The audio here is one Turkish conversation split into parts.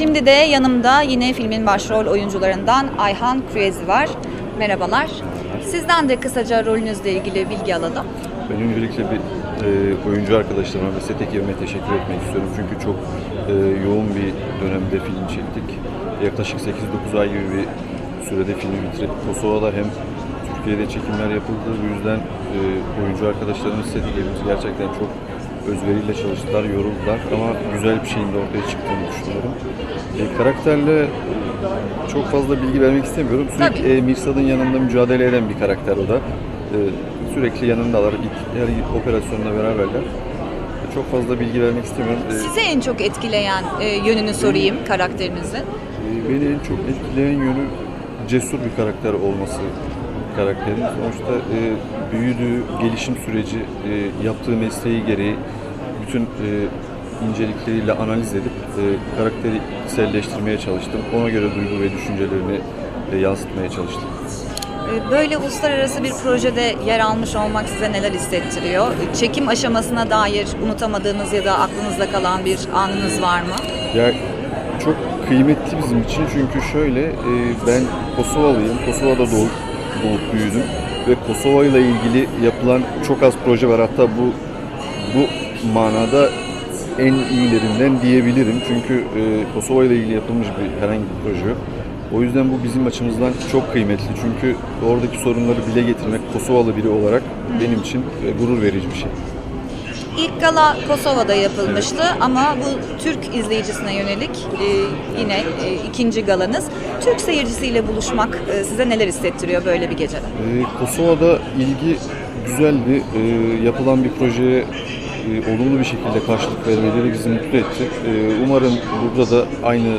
Şimdi de yanımda yine filmin başrol oyuncularından Ayhan Kürezi var. Merhabalar. Sizden de kısaca rolünüzle ilgili bilgi alalım. Ben öncelikle bir e, oyuncu arkadaşlarıma ve set ekibime teşekkür etmek istiyorum. Çünkü çok e, yoğun bir dönemde film çektik. Yaklaşık 8-9 ay gibi bir sürede filmi bitirip Kosova'da hem Türkiye'de çekimler yapıldı. Bu yüzden e, oyuncu arkadaşlarımız, set ekibimiz gerçekten çok özveriyle çalıştılar, yoruldular ama güzel bir şeyin de ortaya çıktığını düşünüyorum. E, karakterle çok fazla bilgi vermek istemiyorum. Sürekli Tabii. e, Mirsad'ın yanında mücadele eden bir karakter o da. E, sürekli yanındalar. Her operasyonda beraberler. E, çok fazla bilgi vermek istemiyorum. E, Sizi en çok etkileyen e, yönünü sorayım karakterinizin. e, beni en çok etkileyen yönü cesur bir karakter olması karakterin. Sonuçta e, büyüdüğü gelişim süreci, e, yaptığı mesleği gereği bütün e, incelikleriyle analiz edip e, karakteri içselleştirmeye çalıştım. Ona göre duygu ve düşüncelerini e, yansıtmaya çalıştım. E, Böyle uluslararası bir projede yer almış olmak size neler hissettiriyor? Çekim aşamasına dair unutamadığınız ya da aklınızda kalan bir anınız var mı? Ya çok kıymetli bizim için çünkü şöyle e, ben Kosovalıyım. Kosova'da doğup, doğup büyüdüm ve Kosova ile ilgili yapılan çok az proje var. Hatta bu bu manada en iyilerinden diyebilirim. Çünkü e, Kosova ile ilgili yapılmış bir herhangi bir proje yok. O yüzden bu bizim açımızdan çok kıymetli. Çünkü oradaki sorunları dile getirmek Kosovalı biri olarak benim için e, gurur verici bir şey. İlk gala Kosova'da yapılmıştı ama bu Türk izleyicisine yönelik e, yine e, ikinci galanız. Türk seyircisiyle buluşmak e, size neler hissettiriyor böyle bir gecede? Ee, Kosova'da ilgi güzeldi. Ee, yapılan bir projeye e, olumlu bir şekilde karşılık vermeleri bizi mutlu etti. Ee, umarım burada da aynı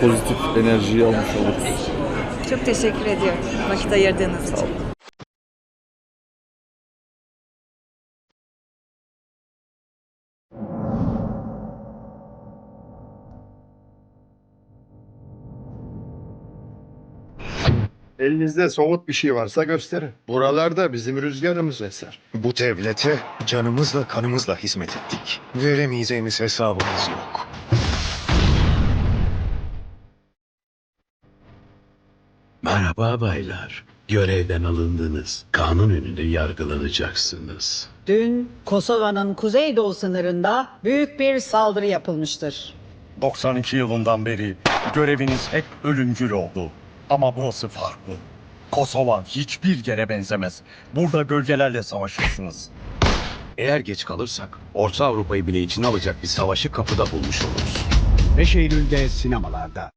pozitif enerjiyi almış oluruz. Çok teşekkür ediyorum vakit ayırdığınız için. Elinizde somut bir şey varsa gösterin. Buralarda bizim rüzgarımız eser. Bu devlete canımızla kanımızla hizmet ettik. Veremeyeceğimiz hesabımız yok. Merhaba baylar. Görevden alındınız. Kanun önünde yargılanacaksınız. Dün Kosova'nın kuzeydoğu sınırında büyük bir saldırı yapılmıştır. 92 yılından beri göreviniz hep ölümcül oldu. Ama burası farklı. Kosova hiçbir yere benzemez. Burada gölgelerle savaşırsınız. Eğer geç kalırsak Orta Avrupa'yı bile içine alacak bir savaşı kapıda bulmuş oluruz. 5 Eylül'de sinemalarda.